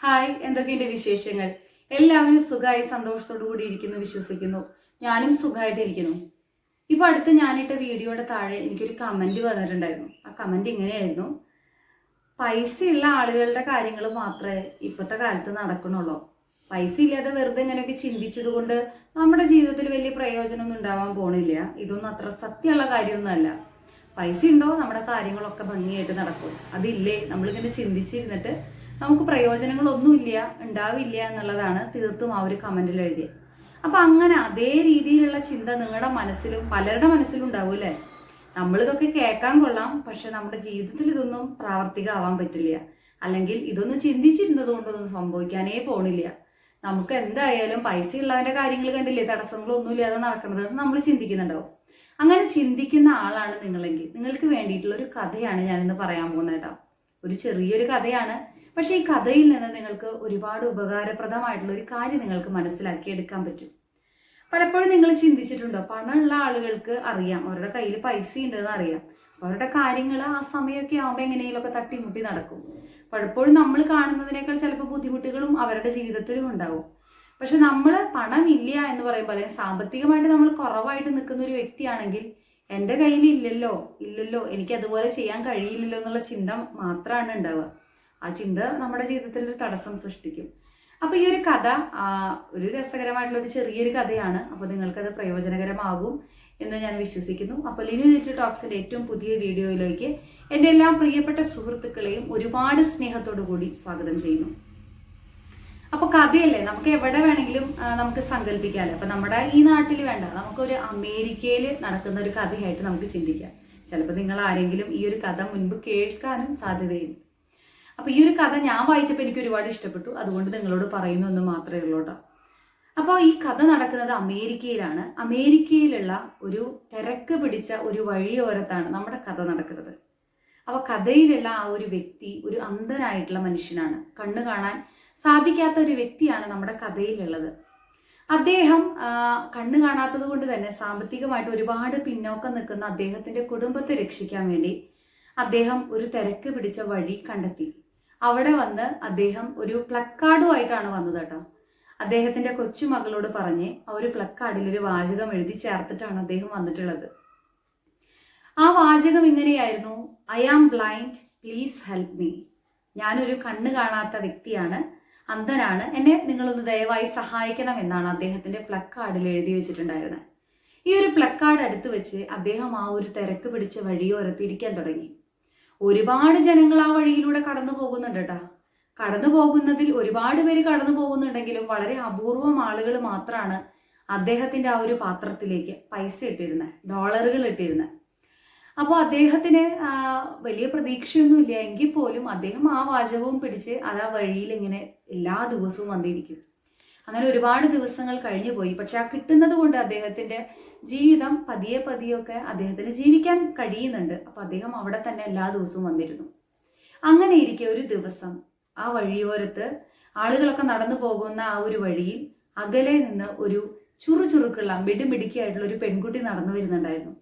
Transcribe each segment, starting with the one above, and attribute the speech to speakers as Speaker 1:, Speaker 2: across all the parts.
Speaker 1: Hi എന്തൊക്കെയുണ്ട് വിശേഷങ്ങൾ? എല്ലാവരും സുഖമായി സന്തോഷത്തോടു കൂടി ഇരിക്കുന്നു വിശ്വസിക്കുന്നു. ഞാനും സുഖമായിട്ടിരിക്കുന്നു ഇപ്പൊ അടുത്ത് ഞാനിട്ട വീഡിയോയുടെ താഴെ എനിക്കൊരു കമന്റ് വന്നിട്ടുണ്ടായിരുന്നു. ആ കമന്റ് ഇങ്ങനെയായിരുന്നു. പൈസയുള്ള ആളുകളുടെ കാര്യങ്ങൾ മാത്രമേ ഇപ്പോഴത്തെ കാലത്ത് നടക്കണുള്ളൂ പൈസ ഇല്ലാതെ വെറുതെ ഇങ്ങനെയൊക്കെ ചിന്തിച്ചത് കൊണ്ട് നമ്മുടെ ജീവിതത്തിൽ വലിയ പ്രയോജനമൊന്നും ഉണ്ടാവാൻ പോണില്ല. ഇതൊന്നും അത്ര സത്യമുള്ള കാര്യമൊന്നുമല്ല. പൈസ ഉണ്ടോ? നമ്മുടെ കാര്യങ്ങളൊക്കെ ഭംഗിയായിട്ട് നടക്കും. അതില്ലേ? നമ്മളിങ്ങനെ ചിന്തിച്ചിരുന്നിട്ട് നമുക്ക് പ്രയോജനങ്ങളൊന്നുമില്ല ഉണ്ടാവില്ല എന്നുള്ളതാണ് തീർത്തും ആ ഒരു കമന്റിൽ എഴുതിയത്. അപ്പൊ അങ്ങനെ അതേ രീതിയിലുള്ള ചിന്ത നിങ്ങളുടെ മനസ്സിലും പലരുടെ മനസ്സിലും ഉണ്ടാവും അല്ലേ? നമ്മളിതൊക്കെ കേൾക്കാൻ കൊള്ളാം പക്ഷെ നമ്മുടെ ജീവിതത്തിൽ ഇതൊന്നും പ്രാവർത്തികമാവാൻ പറ്റില്ല. അല്ലെങ്കിൽ ഇതൊന്നും ചിന്തിച്ചിരുന്നത് കൊണ്ടൊന്നും സംഭവിക്കാനേ പോണില്ല. നമുക്ക് എന്തായാലും പൈസ ഉള്ളവന്റെ കാര്യങ്ങൾ കണ്ടില്ലേ തടസ്സങ്ങളൊന്നുമില്ലാതെ നടക്കുന്നത് നമ്മൾ ചിന്തിക്കുന്നുണ്ടാവും. അങ്ങനെ ചിന്തിക്കുന്ന ആളാണ് നിങ്ങളെങ്കിൽ. നിങ്ങൾക്ക് വേണ്ടിയിട്ടുള്ള ഒരു കഥയാണ് ഞാനിന്ന് പറയാൻ പോകുന്നത് കേട്ടോ. ഒരു ചെറിയൊരു കഥയാണ്. പക്ഷേ ഈ കഥയിൽ നിന്ന് നിങ്ങൾക്ക് ഒരുപാട് ഉപകാരപ്രദമായിട്ടുള്ള ഒരു കാര്യം നിങ്ങൾക്ക് മനസ്സിലാക്കിയെടുക്കാൻ പറ്റും. പലപ്പോഴും നിങ്ങൾ ചിന്തിച്ചിട്ടുണ്ടോ പണമുള്ള ആളുകൾക്ക് അറിയാം അവരുടെ കയ്യിൽ പൈസ ഉണ്ടെന്ന് അറിയാം അവരുടെ കാര്യങ്ങൾ ആ സമയമൊക്കെ ആകുമ്പോൾ എങ്ങനെയെങ്കിലുമൊക്കെ തട്ടിമുട്ടി നടക്കും. പലപ്പോഴും നമ്മൾ കാണുന്നതിനേക്കാൾ ചിലപ്പോൾ ബുദ്ധിമുട്ടുകളും അവരുടെ ജീവിതത്തിലും ഉണ്ടാവും. പക്ഷെ നമ്മൾ പണമില്ല എന്ന് പറയുമ്പോൾ അല്ലെങ്കിൽ സാമ്പത്തികമായിട്ട് നമ്മൾ കുറവായിട്ട് നിൽക്കുന്ന ഒരു വ്യക്തിയാണെങ്കിൽ എന്റെ കയ്യിൽ ഇല്ലല്ലോ ഇല്ലല്ലോ എനിക്ക് അതുപോലെ ചെയ്യാൻ കഴിയില്ലല്ലോ എന്നുള്ള ചിന്ത മാത്രമാണ് ഉണ്ടാവുക. ആ ചിന്ത നമ്മുടെ ജീവിതത്തിൽ ഒരു തടസ്സം സൃഷ്ടിക്കും. അപ്പൊ ഈ ഒരു കഥ ഒരു രസകരമായിട്ടുള്ള ഒരു ചെറിയൊരു കഥയാണ്. അപ്പൊ നിങ്ങൾക്കത് പ്രയോജനകരമാകും എന്ന് ഞാൻ വിശ്വസിക്കുന്നു. അപ്പോൾ ലിനു ലിറ്റു ടോക്സിന്റെ ഏറ്റവും പുതിയ വീഡിയോയിലേക്ക് എന്റെ എല്ലാ പ്രിയപ്പെട്ട സുഹൃത്തുക്കളെയും ഒരുപാട് സ്നേഹത്തോടു കൂടി സ്വാഗതം ചെയ്യുന്നു. അപ്പൊ കഥയല്ലേ? നമുക്ക് എവിടെ വേണമെങ്കിലും നമുക്ക് സങ്കല്പിക്കാമല്ലോ അപ്പൊ നമ്മുടെ ഈ നാട്ടിൽ വേണ്ട നമുക്കൊരു അമേരിക്കയിൽ നടക്കുന്ന ഒരു കഥയായിട്ട് നമുക്ക് ചിന്തിക്കാം. ചിലപ്പോൾ നിങ്ങൾ ആരെങ്കിലും ഈ ഒരു കഥ മുൻപ് കേൾക്കാനും സാധ്യതയുണ്ട്. അപ്പൊ ഈ ഒരു കഥ ഞാൻ വായിച്ചപ്പോൾ എനിക്ക് ഒരുപാട് ഇഷ്ടപ്പെട്ടു. അതുകൊണ്ട് നിങ്ങളോട് പറയുന്നു എന്ന് മാത്രമേ ഉള്ളൂ കേട്ടോ. അപ്പോൾ ഈ കഥ നടക്കുന്നത് അമേരിക്കയിലാണ്. അമേരിക്കയിലുള്ള ഒരു തിരക്ക് പിടിച്ച ഒരു വഴിയോരത്താണ് നമ്മുടെ കഥ നടക്കുന്നത്. അപ്പോൾ കഥയിലുള്ള ആ ഒരു വ്യക്തി ഒരു അന്ധനായിട്ടുള്ള മനുഷ്യനാണ്. കണ്ണു കാണാൻ സാധിക്കാത്ത ഒരു വ്യക്തിയാണ് നമ്മുടെ കഥയിലുള്ളത്. അദ്ദേഹം കണ്ണ് കാണാത്തത് കൊണ്ട് തന്നെ സാമ്പത്തികമായിട്ട് ഒരുപാട് പിന്നോക്കം നിൽക്കുന്ന അദ്ദേഹത്തിന്റെ കുടുംബത്തെ രക്ഷിക്കാൻ വേണ്ടി അദ്ദേഹം ഒരു തിരക്ക് പിടിച്ച വഴി കണ്ടെത്തി. അവിടെ വന്ന് അദ്ദേഹം ഒരു പ്ലക്കാർഡുമായിട്ടാണ് വന്നത് കേട്ടോ. അദ്ദേഹത്തിന്റെ കൊച്ചുമകളോട് പറഞ്ഞ് ആ ഒരു പ്ലക്കാർഡിൽ ഒരു വാചകം എഴുതി ചേർത്തിട്ടാണ് അദ്ദേഹം വന്നിട്ടുള്ളത്. ആ വാചകം ഇങ്ങനെയായിരുന്നു I am blind please help me ഞാനൊരു കണ്ണ് കാണാത്ത വ്യക്തിയാണ് അന്ധനാണ് എന്നെ നിങ്ങളൊന്ന് ദയവായി സഹായിക്കണം എന്നാണ് അദ്ദേഹത്തിന്റെ പ്ലക്കാർഡിൽ എഴുതി വെച്ചിട്ടുണ്ടായിരുന്നത്. ഈ ഒരു പ്ലക്കാർഡ് അടുത്ത് വെച്ച് അദ്ദേഹം ആ ഒരു തിരക്ക് പിടിച്ച വഴിയോരത്തിരിക്കാൻ തുടങ്ങി. ഒരുപാട് ജനങ്ങൾ ആ വഴിയിലൂടെ കടന്നു പോകുന്നുണ്ട് കേട്ടാ കടന്നു പോകുന്നതിൽ ഒരുപാട് പേര് കടന്നു പോകുന്നുണ്ടെങ്കിലും വളരെ അപൂർവം ആളുകൾ മാത്രമാണ് അദ്ദേഹത്തിന്റെ ആ ഒരു പാത്രത്തിലേക്ക് പൈസ ഇട്ടിരുന്നത് ഡോളറുകൾ ഇട്ടിരുന്നത് അപ്പോൾ അദ്ദേഹത്തിന് വലിയ പ്രതീക്ഷയൊന്നുമില്ല. എങ്കിൽ പോലും അദ്ദേഹം ആ വാചകവും പിടിച്ച് അത് ആ വഴിയിൽ ഇങ്ങനെ എല്ലാ ദിവസവും വന്നിരിക്കും. അങ്ങനെ ഒരുപാട് ദിവസങ്ങൾ കഴിഞ്ഞു പോയി. പക്ഷെ ആ കിട്ടുന്നത് കൊണ്ട് അദ്ദേഹത്തിന്റെ ജീവിതം പതിയെ പതിയൊക്കെ അദ്ദേഹത്തിന് ജീവിക്കാൻ കഴിയുന്നുണ്ട്. അപ്പൊ അദ്ദേഹം അവിടെ തന്നെ എല്ലാ ദിവസവും വന്നിരുന്നു. അങ്ങനെ ഇരിക്കെ ഒരു ദിവസം ആ വഴിയോരത്ത് ആളുകളൊക്കെ നടന്നു പോകുന്ന ആ ഒരു വഴിയിൽ അകലെ നിന്ന് ഒരു ചുറുചുറുക്കുള്ള മിടുമിടുക്കിയായിട്ടുള്ള ഒരു പെൺകുട്ടി നടന്നു വരുന്നുണ്ടായിരുന്നു.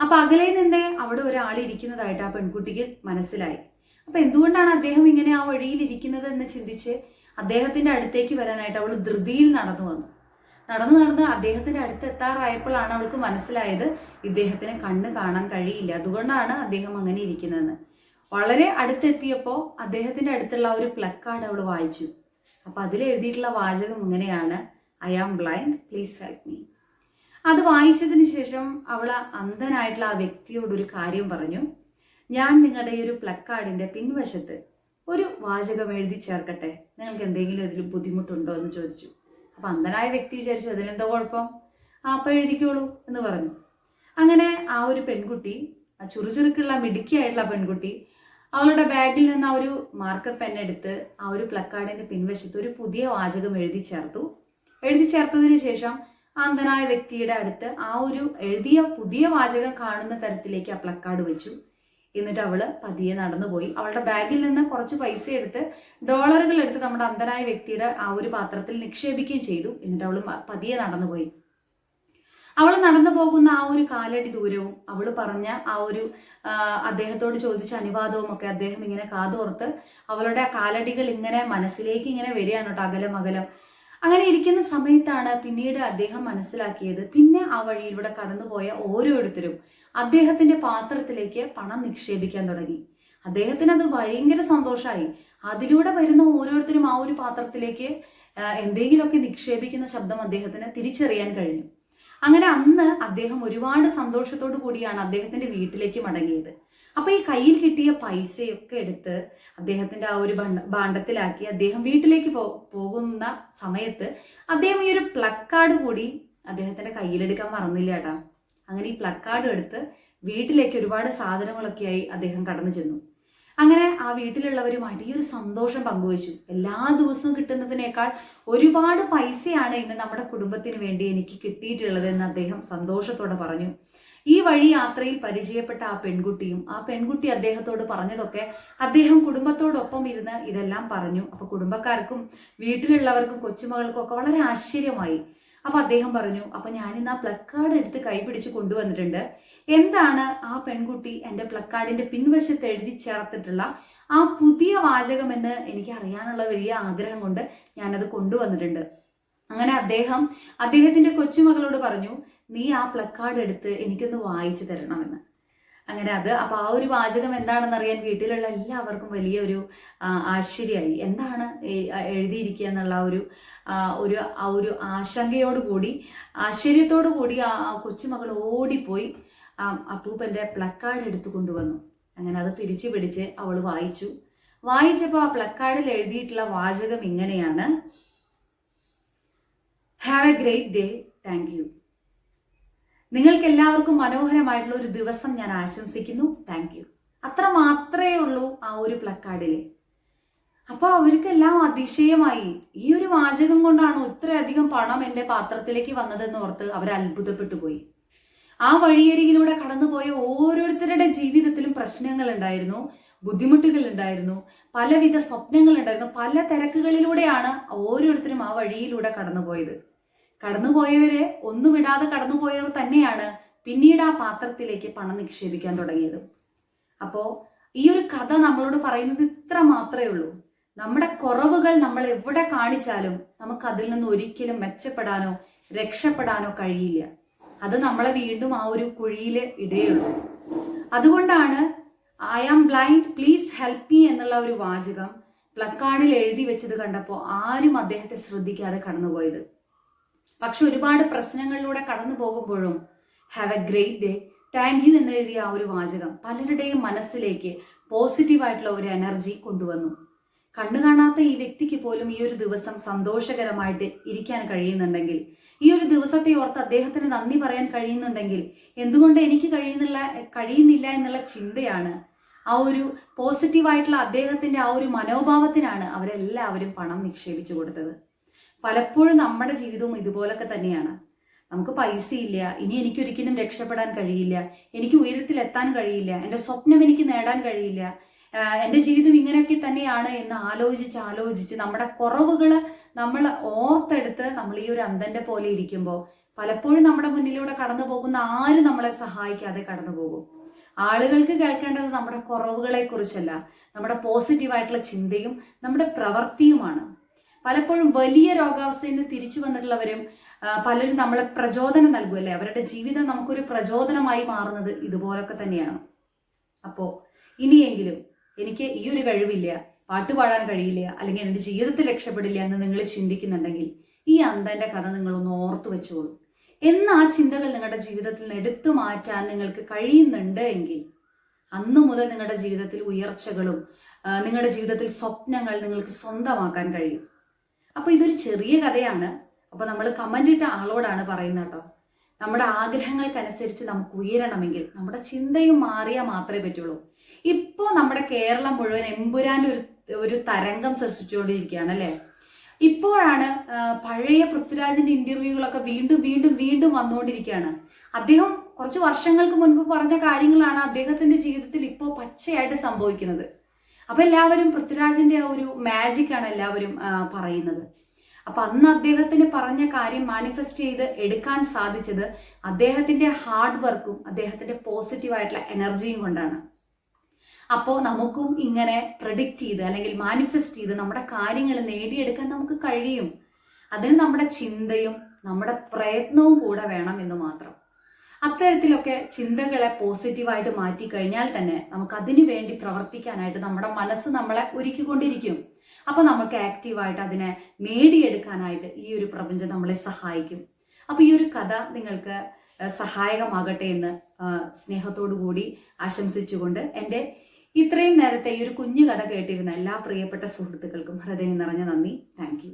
Speaker 1: അപ്പൊ അകലെ നിന്നേ അവിടെ ഒരാൾ ഇരിക്കുന്നതായിട്ട് ആ പെൺകുട്ടിക്ക് മനസ്സിലായി. അപ്പൊ എന്തുകൊണ്ടാണ് അദ്ദേഹം ഇങ്ങനെ ആ വഴിയിൽ ഇരിക്കുന്നത് എന്ന് ചിന്തിച്ച് അദ്ദേഹത്തിന്റെ അടുത്തേക്ക് വരാനായിട്ട് അവൾ ധൃതിയിൽ നടന്നു വന്നു. നടന്നു നടന്ന് അദ്ദേഹത്തിന്റെ അടുത്ത് എത്താറായപ്പോഴാണ് അവൾക്ക് മനസ്സിലായത് ഇദ്ദേഹത്തിന് കണ്ണ് കാണാൻ കഴിയില്ല. അതുകൊണ്ടാണ് അദ്ദേഹം അങ്ങനെ ഇരിക്കുന്നതെന്ന്. വളരെ അടുത്തെത്തിയപ്പോൾ അദ്ദേഹത്തിന്റെ അടുത്തുള്ള ഒരു പ്ലക്കാർഡ് അവൾ വായിച്ചു. അപ്പൊ അതിൽ എഴുതിയിട്ടുള്ള വാചകം ഇങ്ങനെയാണ്. I am blind please help me അത് വായിച്ചതിന് ശേഷം അവൾ അന്ധനായിട്ടുള്ള ആ വ്യക്തിയോടൊരു കാര്യം പറഞ്ഞു. ഞാൻ നിങ്ങളുടെ ഈ ഒരു പ്ലക്കാർഡിന്റെ പിൻവശത്ത് ഒരു വാചകം എഴുതി ചേർക്കട്ടെ? നിങ്ങൾക്ക് എന്തെങ്കിലും ഇതിൽ ബുദ്ധിമുട്ടുണ്ടോ എന്ന് ചോദിച്ചു. അപ്പൊ അന്ധനായ വ്യക്തി വിചാരിച്ചു അതിലെന്തോ കുഴപ്പം? ആ അപ്പം എഴുതിക്കോളൂ എന്ന് പറഞ്ഞു. അങ്ങനെ ആ ഒരു പെൺകുട്ടി ആ ചുറുചുറുക്കുള്ള മിടുക്കിയായിട്ടുള്ള പെൺകുട്ടി അവളുടെ ബാഗിൽ നിന്ന് ആ ഒരു മാർക്കർ പെൻ എടുത്ത് ആ ഒരു പ്ലക്കാർഡിന്റെ പിൻവശത്ത് ഒരു പുതിയ വാചകം എഴുതി ചേർത്തു. എഴുതി ചേർത്തതിന് ശേഷം അന്ധനായ വ്യക്തിയുടെ അടുത്ത് ആ ഒരു എഴുതിയ പുതിയ വാചകം കാണുന്ന തരത്തിലേക്ക് ആ പ്ലക്കാർഡ് വെച്ചു. എന്നിട്ട് അവൾ പതിയെ നടന്നുപോയി. അവളുടെ ബാഗിൽ നിന്ന് കുറച്ച് പൈസ എടുത്ത് ഡോളറുകൾ എടുത്ത് നമ്മുടെ അന്ധനായ വ്യക്തിയുടെ ആ ഒരു പാത്രത്തിൽ നിക്ഷേപിക്കുകയും ചെയ്തു. എന്നിട്ട് അവൾ പതിയെ നടന്നുപോയി. അവൾ നടന്നു പോകുന്ന ആ ഒരു കാലടി ദൂരവും അവൾ പറഞ്ഞ ആ ഒരു അദ്ദേഹത്തോട് ചോദിച്ച അനുവാദവും ഒക്കെ അദ്ദേഹം ഇങ്ങനെ കാതോർത്ത് അവളുടെ കാലടികൾ ഇങ്ങനെ മനസ്സിലേക്ക് ഇങ്ങനെ വരികയാണ് കേട്ടോ അകലം അകലം. അങ്ങനെ ഇരിക്കുന്ന സമയത്താണ് പിന്നീട് അദ്ദേഹം മനസ്സിലാക്കിയത്. പിന്നെ ആ വഴിയിലൂടെ കടന്നുപോയ ഓരോരുത്തരും അദ്ദേഹത്തിന്റെ പാത്രത്തിലേക്ക് പണം നിക്ഷേപിക്കാൻ തുടങ്ങി. അദ്ദേഹത്തിന് അത് ഭയങ്കര സന്തോഷമായി അതിലൂടെ വരുന്ന ഓരോരുത്തരും ആ ഒരു പാത്രത്തിലേക്ക് എന്തെങ്കിലുമൊക്കെ നിക്ഷേപിക്കുന്ന ശബ്ദം അദ്ദേഹത്തിന് തിരിച്ചറിയാൻ കഴിഞ്ഞു. അങ്ങനെ അന്ന് അദ്ദേഹം ഒരുപാട് സന്തോഷത്തോടു കൂടിയാണ് അദ്ദേഹത്തിന്റെ വീട്ടിലേക്ക് മടങ്ങിയത്. അപ്പൊ ഈ കയ്യിൽ കിട്ടിയ പൈസയൊക്കെ എടുത്ത് അദ്ദേഹത്തിന്റെ ആ ഒരു ഭണ്ഡ- ഭാണ്ഡത്തിലാക്കി അദ്ദേഹം വീട്ടിലേക്ക് പോകുന്ന സമയത്ത് അദ്ദേഹം ഈ ഒരു പ്ലക്കാർഡ് കൂടി അദ്ദേഹത്തിന്റെ കയ്യിലെടുക്കാൻ മറന്നില്ല കേട്ടാ അങ്ങനെ ഈ പ്ലക്കാർഡ് എടുത്ത് വീട്ടിലേക്ക് ഒരുപാട് സാധനങ്ങളൊക്കെയായി അദ്ദേഹം കടന്നു ചെന്നു. അങ്ങനെ ആ വീട്ടിലുള്ളവരുമായിട്ട് ഈ ഒരു സന്തോഷം പങ്കുവച്ചു. എല്ലാ ദിവസവും കിട്ടുന്നതിനേക്കാൾ ഒരുപാട് പൈസയാണ് ഇന്ന് നമ്മുടെ കുടുംബത്തിന് വേണ്ടി എനിക്ക് കിട്ടിയിട്ടുള്ളത് എന്ന് അദ്ദേഹം സന്തോഷത്തോടെ പറഞ്ഞു. ഈ വഴി യാത്രയിൽ പരിചയപ്പെട്ട ആ പെൺകുട്ടിയും ആ പെൺകുട്ടി അദ്ദേഹത്തോട് പറഞ്ഞതൊക്കെ അദ്ദേഹം കുടുംബത്തോടൊപ്പം ഇരുന്ന് ഇതെല്ലാം പറഞ്ഞു. അപ്പൊ കുടുംബക്കാർക്കും വീട്ടിലുള്ളവർക്കും കൊച്ചുമകൾക്കും ഒക്കെ വളരെ ആശ്ചര്യമായി. അപ്പൊ അദ്ദേഹം പറഞ്ഞു അപ്പോൾ ഞാനിന്ന് ആ പ്ലക്കാർഡ് എടുത്ത് കൈപിടിച്ച് കൊണ്ടുവന്നിട്ടുണ്ട്. എന്താണ് ആ പെൺകുട്ടി എന്റെ പ്ലക്കാർഡിന്റെ പിൻവശത്ത് എഴുതി ചേർത്തിട്ടുള്ള ആ പുതിയ വാചകമെന്ന് എനിക്ക് അറിയാനുള്ള വലിയ ആഗ്രഹം കൊണ്ട് ഞാനത് കൊണ്ടുവന്നിട്ടുണ്ട്. അങ്ങനെ അദ്ദേഹം അദ്ദേഹത്തിന്റെ കൊച്ചുമകളോട് പറഞ്ഞു നീ ആ പ്ലക്കാർഡ് എടുത്ത് എനിക്കൊന്ന് വായിച്ചു തരണമെന്ന്. അങ്ങനെ അത്. അപ്പൊ ആ ഒരു വാചകം എന്താണെന്ന് അറിയാൻ വീട്ടിലുള്ള എല്ലാവർക്കും വലിയൊരു ആശ്ചര്യമായി. എന്താണ് എഴുതിയിരിക്കുക എന്നുള്ള ഒരു ഒരു ആ ഒരു ആശങ്കയോട് കൂടി ആശ്ചര്യത്തോടു കൂടി ആ കൊച്ചുമകൾ ഓടിപ്പോയി അപ്പൂപ്പന്റെ പ്ലക്കാർഡ് എടുത്തു കൊണ്ടുവന്നു. അങ്ങനെ അത് തിരിച്ചു പിടിച്ച് അവൾ വായിച്ചു. വായിച്ചപ്പോൾ ആ പ്ലക്കാർഡിൽ എഴുതിയിട്ടുള്ള വാചകം ഇങ്ങനെയാണ്. Have a great day thank you നിങ്ങൾക്ക് എല്ലാവർക്കും മനോഹരമായിട്ടുള്ള ഒരു ദിവസം ഞാൻ ആശംസിക്കുന്നു. താങ്ക് യു അത്ര മാത്രമേ ഉള്ളൂ ആ ഒരു പ്ലക്കാർഡിൽ. അപ്പൊ അവർക്കെല്ലാം അതിശയമായി. ഈ ഒരു വാചകം കൊണ്ടാണോ ഇത്രയധികം പണം എന്റെ പാത്രത്തിലേക്ക് വന്നതെന്ന് ഓർത്ത് അവർ അത്ഭുതപ്പെട്ടു പോയി. ആ വഴിയരികിലൂടെ കടന്നുപോയ ഓരോരുത്തരുടെ ജീവിതത്തിലും പ്രശ്നങ്ങൾ ഉണ്ടായിരുന്നു ബുദ്ധിമുട്ടുകൾ ഉണ്ടായിരുന്നു പലവിധ സ്വപ്നങ്ങൾ ഉണ്ടായിരുന്നു പല തിരക്കുകളിലൂടെയാണ് ഓരോരുത്തരും ആ വഴിയിലൂടെ കടന്നുപോയത്. കടന്നുപോയവരെ ഒന്നും ഇടാതെ കടന്നുപോയവർ തന്നെയാണ് പിന്നീട് ആ പാത്രത്തിലേക്ക് പണം നിക്ഷേപിക്കാൻ തുടങ്ങിയത്. അപ്പോ ഈ ഒരു കഥ നമ്മളോട് പറയുന്നത് ഇത്ര മാത്രമേ ഉള്ളൂ. നമ്മുടെ കുറവുകൾ നമ്മൾ എവിടെ കാണിച്ചാലും നമുക്ക് അതിൽ നിന്ന് ഒരിക്കലും മെച്ചപ്പെടാനോ രക്ഷപ്പെടാനോ കഴിയില്ല. അത് നമ്മളെ വീണ്ടും ആ ഒരു കുഴിയിൽ ഇടയുള്ളൂ അതുകൊണ്ടാണ് I am blind please help me എന്നുള്ള ഒരു വാചകം പ്ലക്കാർഡിൽ എഴുതി വെച്ചത് കണ്ടപ്പോൾ ആരും അദ്ദേഹത്തെ ശ്രദ്ധിക്കാതെ കടന്നുപോയത്. പക്ഷെ ഒരുപാട് പ്രശ്നങ്ങളിലൂടെ കടന്നു പോകുമ്പോഴും have a great day thank you എന്നെഴുതിയ ആ ഒരു വാചകം പലരുടെയും മനസ്സിലേക്ക് പോസിറ്റീവായിട്ടുള്ള ഒരു എനർജി കൊണ്ടുവന്നു. കണ്ണു കാണാത്ത ഈ വ്യക്തിക്ക് പോലും ഈ ഒരു ദിവസം സന്തോഷകരമായിട്ട് ഇരിക്കാൻ കഴിയുന്നുണ്ടെങ്കിൽ ഈ ഒരു ദിവസത്തെ ഓർത്ത് അദ്ദേഹത്തിന് നന്ദി പറയാൻ കഴിയുന്നുണ്ടെങ്കിൽ എന്തുകൊണ്ട് എനിക്ക് കഴിയുന്നില്ല കഴിയുന്നില്ല എന്നുള്ള ചിന്തയാണ് ആ ഒരു പോസിറ്റീവായിട്ടുള്ള അദ്ദേഹത്തിന്റെ ആ ഒരു മനോഭാവത്തിനാണ് അവരെല്ലാവരും പണം നിക്ഷേപിച്ചു കൊടുത്തത്. പലപ്പോഴും നമ്മുടെ ജീവിതവും ഇതുപോലൊക്കെ തന്നെയാണ്. നമുക്ക് പൈസ ഇല്ല ഇനി എനിക്കൊരിക്കലും രക്ഷപ്പെടാൻ കഴിയില്ല എനിക്ക് ഉയരത്തിൽ എത്താൻ കഴിയില്ല എന്റെ സ്വപ്നം എനിക്ക് നേടാൻ കഴിയില്ല എന്റെ ജീവിതം ഇങ്ങനെയൊക്കെ തന്നെയാണ് എന്ന് ആലോചിച്ച് ആലോചിച്ച് നമ്മുടെ കുറവുകൾ നമ്മൾ ഓർത്തെടുത്ത് നമ്മൾ ഈ ഒരു അന്ധന്റെ പോലെ ഇരിക്കുമ്പോൾ പലപ്പോഴും നമ്മുടെ മുന്നിലൂടെ കടന്നു പോകുന്ന ആരും നമ്മളെ സഹായിക്കാതെ കടന്നു പോകും? ആളുകൾക്ക് കേൾക്കേണ്ടത് നമ്മുടെ കുറവുകളെ കുറിച്ചല്ല നമ്മുടെ പോസിറ്റീവായിട്ടുള്ള ചിന്തയും നമ്മുടെ പ്രവൃത്തിയുമാണ്. പലപ്പോഴും വലിയ രോഗാവസ്ഥയിൽ നിന്ന് തിരിച്ചു വന്നിട്ടുള്ളവരും പലരും നമ്മളെ പ്രചോദനം നൽകുമല്ലേ അവരുടെ ജീവിതം നമുക്കൊരു പ്രചോദനമായി മാറുന്നത് ഇതുപോലൊക്കെ തന്നെയാണ്. അപ്പോ ഇനിയെങ്കിലും എനിക്ക് ഈ ഒരു കഴിവില്ല പാട്ട് പാടാൻ കഴിയില്ല അല്ലെങ്കിൽ എന്റെ ജീവിതത്തിൽ രക്ഷപ്പെടില്ല എന്ന് നിങ്ങൾ ചിന്തിക്കുന്നുണ്ടെങ്കിൽ ഈ അന്ധന്റെ കഥ നിങ്ങളൊന്ന് ഓർത്തു വെച്ചോളൂ. എന്ന് ആ ചിന്തകൾ നിങ്ങളുടെ ജീവിതത്തിൽ നിന്ന് എടുത്തു മാറ്റാൻ നിങ്ങൾക്ക് കഴിയുന്നുണ്ട് എങ്കിൽ അന്നു മുതൽ നിങ്ങളുടെ ജീവിതത്തിൽ ഉയർച്ചകളും നിങ്ങളുടെ ജീവിതത്തിൽ സ്വപ്നങ്ങൾ നിങ്ങൾക്ക് സ്വന്തമാക്കാൻ കഴിയും. അപ്പൊ ഇതൊരു ചെറിയ കഥയാണ്. അപ്പോൾ നമ്മൾ കമന്റ് ഇട്ട ആളോടാണ് പറയുന്നത് കേട്ടോ. നമ്മുടെ ആഗ്രഹങ്ങൾക്കനുസരിച്ച് നമുക്ക് ഉയരണമെങ്കിൽ നമ്മുടെ ചിന്തയും മാറിയാൽ മാത്രമേ പറ്റുള്ളൂ. ഇപ്പോൾ നമ്മുടെ കേരളം മുഴുവൻ എമ്പുരാന്റെ ഒരു ഒരു തരംഗം സൃഷ്ടിച്ചുകൊണ്ടിരിക്കുകയാണ് അല്ലേ? ഇപ്പോഴാണ് പഴയ പൃഥ്വിരാജിന്റെ ഇന്റർവ്യൂകളൊക്കെ വീണ്ടും വീണ്ടും വീണ്ടും വന്നുകൊണ്ടിരിക്കുകയാണ്. അദ്ദേഹം കുറച്ച് വർഷങ്ങൾക്ക് മുൻപ് പറഞ്ഞ കാര്യങ്ങളാണ് അദ്ദേഹത്തിന്റെ ജീവിതത്തിൽ ഇപ്പോൾ പച്ചയായിട്ട് സംഭവിക്കുന്നത്. അപ്പൊ എല്ലാവരും പൃഥ്വിരാജിന്റെ ആ ഒരു മാജിക് ആണ് എല്ലാവരും പറയുന്നത്. അപ്പൊ അന്ന് അദ്ദേഹത്തിന് പറഞ്ഞ കാര്യം മാനിഫെസ്റ്റ് ചെയ്ത് എടുക്കാൻ സാധിച്ചത് അദ്ദേഹത്തിന്റെ ഹാർഡ് വർക്കും അദ്ദേഹത്തിന്റെ പോസിറ്റീവായിട്ടുള്ള എനർജിയും കൊണ്ടാണ്. അപ്പോൾ നമുക്കും ഇങ്ങനെ പ്രഡിക്റ്റ് ചെയ്ത് അല്ലെങ്കിൽ മാനിഫെസ്റ്റ് ചെയ്ത് നമ്മുടെ കാര്യങ്ങൾ നേടിയെടുക്കാൻ നമുക്ക് കഴിയും. അതിന് നമ്മുടെ ചിന്തയും നമ്മുടെ പ്രയത്നവും കൂടെ വേണം എന്ന് മാത്രം. അത്തരത്തിലൊക്കെ ചിന്തകളെ പോസിറ്റീവായിട്ട് മാറ്റി കഴിഞ്ഞാൽ തന്നെ നമുക്ക് അതിനു വേണ്ടി പ്രവർത്തിക്കാനായിട്ട് നമ്മുടെ മനസ്സ് നമ്മളെ ഒരുക്കിക്കൊണ്ടിരിക്കും. അപ്പൊ നമുക്ക് ആക്റ്റീവായിട്ട് അതിനെ നേടിയെടുക്കാനായിട്ട് ഈ ഒരു പ്രപഞ്ചം നമ്മളെ സഹായിക്കും. അപ്പൊ ഈ ഒരു കഥ നിങ്ങൾക്ക് സഹായകമാകട്ടെ എന്ന് സ്നേഹത്തോടു കൂടി ആശംസിച്ചുകൊണ്ട് എന്റെ ഇത്രയും നേരത്തെ ഈ ഒരു കുഞ്ഞു കഥ കേട്ടിരുന്ന എല്ലാ പ്രിയപ്പെട്ട സുഹൃത്തുക്കൾക്കും ഹൃദയം നിറഞ്ഞ നന്ദി. താങ്ക്